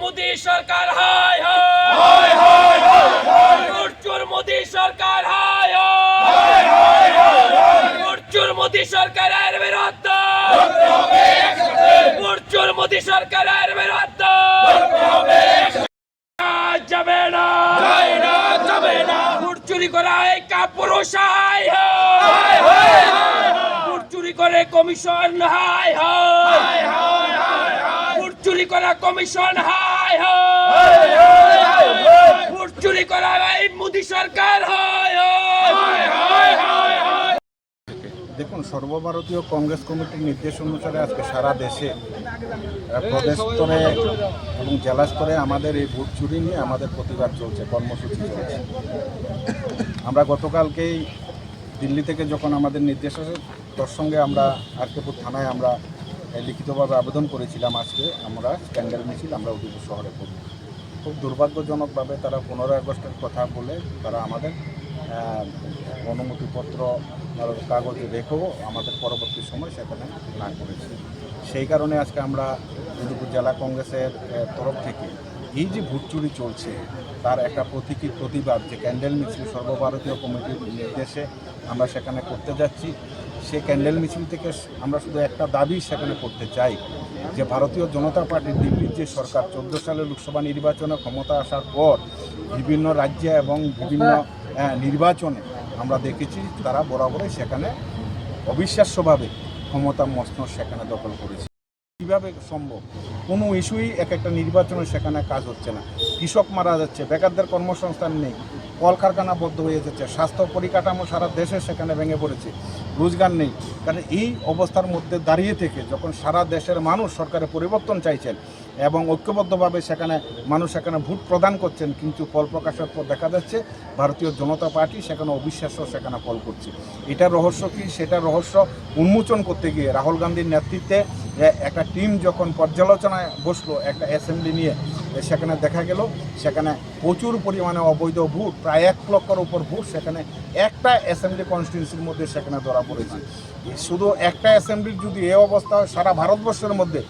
মোদি সরকার হায় হায়। চোর মোদি সরকার হায় হায়। চোর মোদি সরকারের বিরুদ্ধে। চোর মোদি সরকারের বিরুদ্ধে। যাবে না। যাবে না চুরি করা এই কাপুরুষাই ভোট চুরি করে কমিশন হাই হাই ভোট চুরি করা কমিশন হাই হাই ভোট চুরি করা এই মোদি সরকার হাই হাই দেখুন সর্বভারতীয় কংগ্রেস কমিটির নির্দেশ অনুসারে আজকে সারা দেশে প্রদেশ স্তরে এবং জেলা স্তরে আমাদের এই ভোট চুরি নিয়ে আমাদের প্রতিবাদ চলছে কর্মসূচি চলছে। আমরা গতকালকেই দিল্লি থেকে যখন আমাদের নির্দেশ আসে তোর সঙ্গে আমরা আরকেপুর থানায় আমরা লিখিতভাবে আবেদন করেছিলাম আজকে আমরা, স্ক্যান্ডেল মিছিল আমরা উদয়পুর শহরে করব। খুব দুর্ভাগ্যজনকভাবে তারা পনেরোই আগস্টের কথা বলে তারা আমাদের অনুমতিপত্র কাগজ রেখেও আমাদের পরবর্তী সময় সেখানে না করেছে। সেই কারণে আজকে আমরা মেদিনীপুর জেলা কংগ্রেসের তরফ থেকে এই যে ভোট চুরি চলছে, তার একটা প্রতীকী প্রতিবাদ যে ক্যান্ডেল মিছিল সর্বভারতীয় কমিটির নির্দেশে আমরা সেখানে করতে যাচ্ছি। সে ক্যান্ডেল মিছিল থেকে আমরা শুধু একটা দাবি সেখানে করতে চাই যে ভারতীয় জনতা পার্টির দিল্লির যে সরকার চোদ্দ সালে লোকসভা নির্বাচনে ক্ষমতা আসার পর বিভিন্ন রাজ্যে এবং বিভিন্ন নির্বাচনে আমরা দেখেছি তারা বরাবরই সেখানে অবিশ্বাস্যভাবে ক্ষমতা মস্ত সেখানে দখল করেছে। কীভাবে সম্ভব? কোনো ইস্যুই এক একটা নির্বাচনে সেখানে কাজ হচ্ছে না। কৃষক মারা যাচ্ছে, বেকারদের কর্মসংস্থান নেই। কলকারখানা বদ্ধ হয়ে যাচ্ছে। স্বাস্থ্য পরিকাঠামো সারা দেশে সেখানে ভেঙে পড়েছে। রোজগার নেই। কারণ এই অবস্থার মধ্যে দাঁড়িয়ে থেকে যখন সারা দেশের মানুষ সরকারের পরিবর্তন চাইছেন এবং ঐক্যবদ্ধভাবে সেখানে মানুষ সেখানে ভোট প্রদান করছেন, কিন্তু ফল প্রকাশের পর দেখা যাচ্ছে ভারতীয় জনতা পার্টি সেখানে অবিশ্বাস্য সেখানে ফল করছে। এটা রহস্য কি? সেটা রহস্য উন্মোচন করতে গিয়ে রাহুল গান্ধীর নেতৃত্বে একটা টিম যখন পর্যালোচনায় বসল, একটা অ্যাসেম্বলি নিয়ে সেখানে দেখা গেল, সেখানে প্রচুর পরিমাণে অবৈধ ভোট প্রায় এক লক্ষর উপর ভোট সেখানে একটা অ্যাসেম্বলি কনস্টিটিউন্সির মধ্যে সেখানে ধরা পড়েছে। শুধু একটা অ্যাসেম্বলির যদি এ অবস্থা হয়, সারা ভারতবর্ষের মধ্যে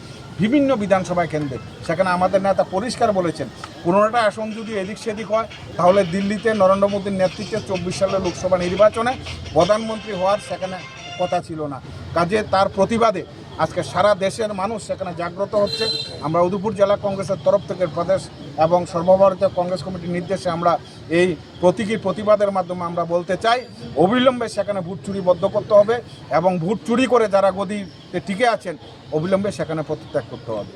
বিভিন্ন বিধানসভা কেন্দ্রে। সেখানে আমাদের নেতা পরিষ্কার বলেছেন পনেরোটা আসন যদি এদিক সেদিক হয়, তাহলে দিল্লিতে নরেন্দ্র মোদীর নেতৃত্বে চব্বিশ সালের লোকসভা নির্বাচনে প্রধানমন্ত্রী হওয়ার সেখানে কথা ছিল না। কাজে তার প্রতিবাদে আজকে সারা দেশের মানুষ সেখানে জাগ্রত হচ্ছে। আমরা উদয়পুর জেলা কংগ্রেসের তরফ থেকে প্রদেশ এবং সর্বভারতীয় কংগ্রেস কমিটির নির্দেশে আমরা এই প্রতীকী প্রতিবাদের মাধ্যমে আমরা বলতে চাই, অবিলম্বে সেখানে ভোট চুরি বদ্ধ করতে হবে এবং ভোট চুরি করে যারা গদিতে টিকে আছেন, অবিলম্বে সেখানে পদত্যাগ করতে হবে।